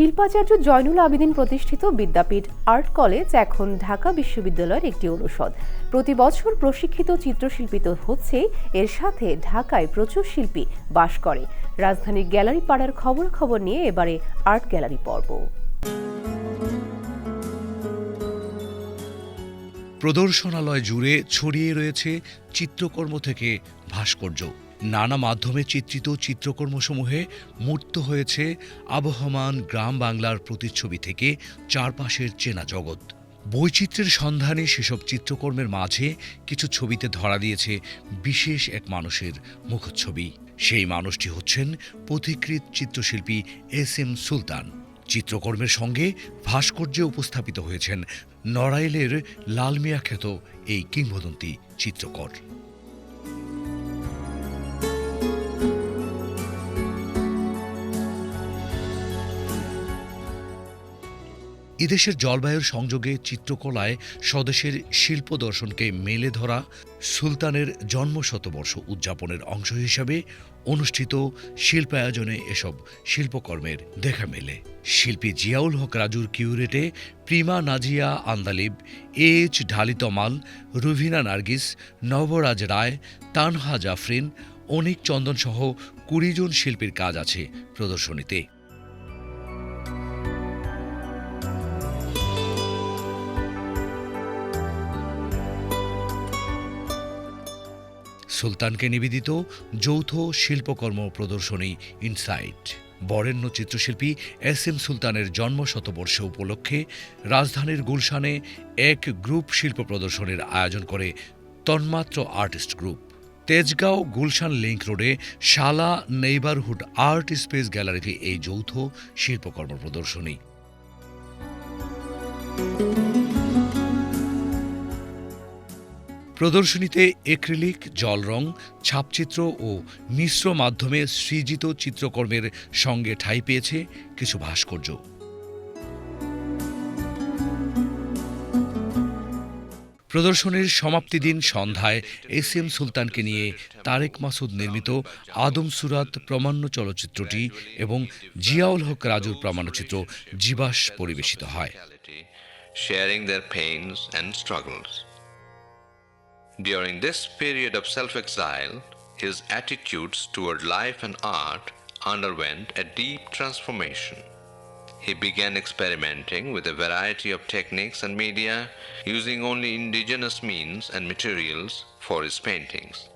শিল্পাচার্য জয়নুল আবেদিন প্রতিষ্ঠিত বিদ্যাপীঠ art college এখন ঢাকা বিশ্ববিদ্যালয়ের একটি অনুষদ। প্রতি বছর প্রশিক্ষিত চিত্রশিল্পী তো হচ্ছে এর সাথে ঢাকায় প্রচুর শিল্পী বাস করে। রাজধানীর গ্যালারি পাড়ার খবরাখবর নিয়ে এবারে আর্ট গ্যালারি পর্ব। প্রদর্শনালয় জুড়ে ছড়িয়ে রয়েছে চিত্রকর্ম থেকে ভাস্কর্য। নানা মাধ্যমে চিত্রিত চিত্রকর্মসমূহে মূর্ত হয়েছে আবহমান গ্রাম বাংলার প্রতিচ্ছবি থেকে চারপাশের চেনা জগৎ। বৈচিত্র্যের সন্ধানে সেসব চিত্রকর্মের মাঝে কিছু ছবিতে ধরা দিয়েছে বিশেষ এক মানুষের মুখচ্ছবি। সেই মানুষটি হচ্ছেন পথিকৃত চিত্রশিল্পী এস এম সুলতান। চিত্রকর্মের সঙ্গে ভাস্কর্যে উপস্থাপিত হয়েছেন নড়াইলের লালমিয়া খ্যাত এই কিংবদন্তি চিত্রকর। এদেশের জলবায়ুর সংযোগে চিত্রকলায় স্বদেশের শিল্প দর্শনকে মেলে ধরা সুলতানের জন্মশতবর্ষ উদযাপনের অংশ হিসাবে অনুষ্ঠিত শিল্পায়োজনে এসব শিল্পকর্মের দেখা মেলে। শিল্পী জিয়াউল হক রাজুর কিউরেটে প্রিমা নাজিয়া আন্দালিব এইচ ঢালিতমাল রুভিনা নার্গিস, নবরাজ রায়, তানহা জাফরিন, অনিক চন্দন সহ কুড়ি জন শিল্পীর কাজ আছে প্রদর্শনীতে। সুলতানকে নিবেদিত যৌথ শিল্পকর্ম প্রদর্শনী ইনসাইট। বরেণ্য চিত্রশিল্পী এস এম সুলতানের জন্ম শতবর্ষ উপলক্ষে রাজধানীর গুলশানে এক গ্রুপ শিল্প প্রদর্শনীর আয়োজন করে Tanmatra artist group. Tejgaon Gulshan link রোডে শালা নেইবারহুড আর্ট স্পেস গ্যালারিতে এই যৌথ শিল্পকর্ম প্রদর্শনী। প্রদর্শনীতে এক্রিলিক জল রং ছাপচিত্র ও মিশ্র মাধ্যমে সৃজিত চিত্রকর্মের সঙ্গে ঠাঁই পেয়েছে কিছু ভাস্কর্য প্রদর্শনীর সমাপ্তি দিন সন্ধ্যায় এস এম সুলতানকে নিয়ে তারেক মাসুদ নির্মিত আদম সুরাত প্রমাণ্য চলচ্চিত্রটি এবং জিয়াউল হক রাজুর প্রামাণ্যচিত্র জীবাস পরিবেশিত হয় sharing their pains and struggles. During this period of self exile, his attitudes toward life and art underwent a deep transformation. He began experimenting with a variety of techniques and media, using only indigenous means and materials for his paintings.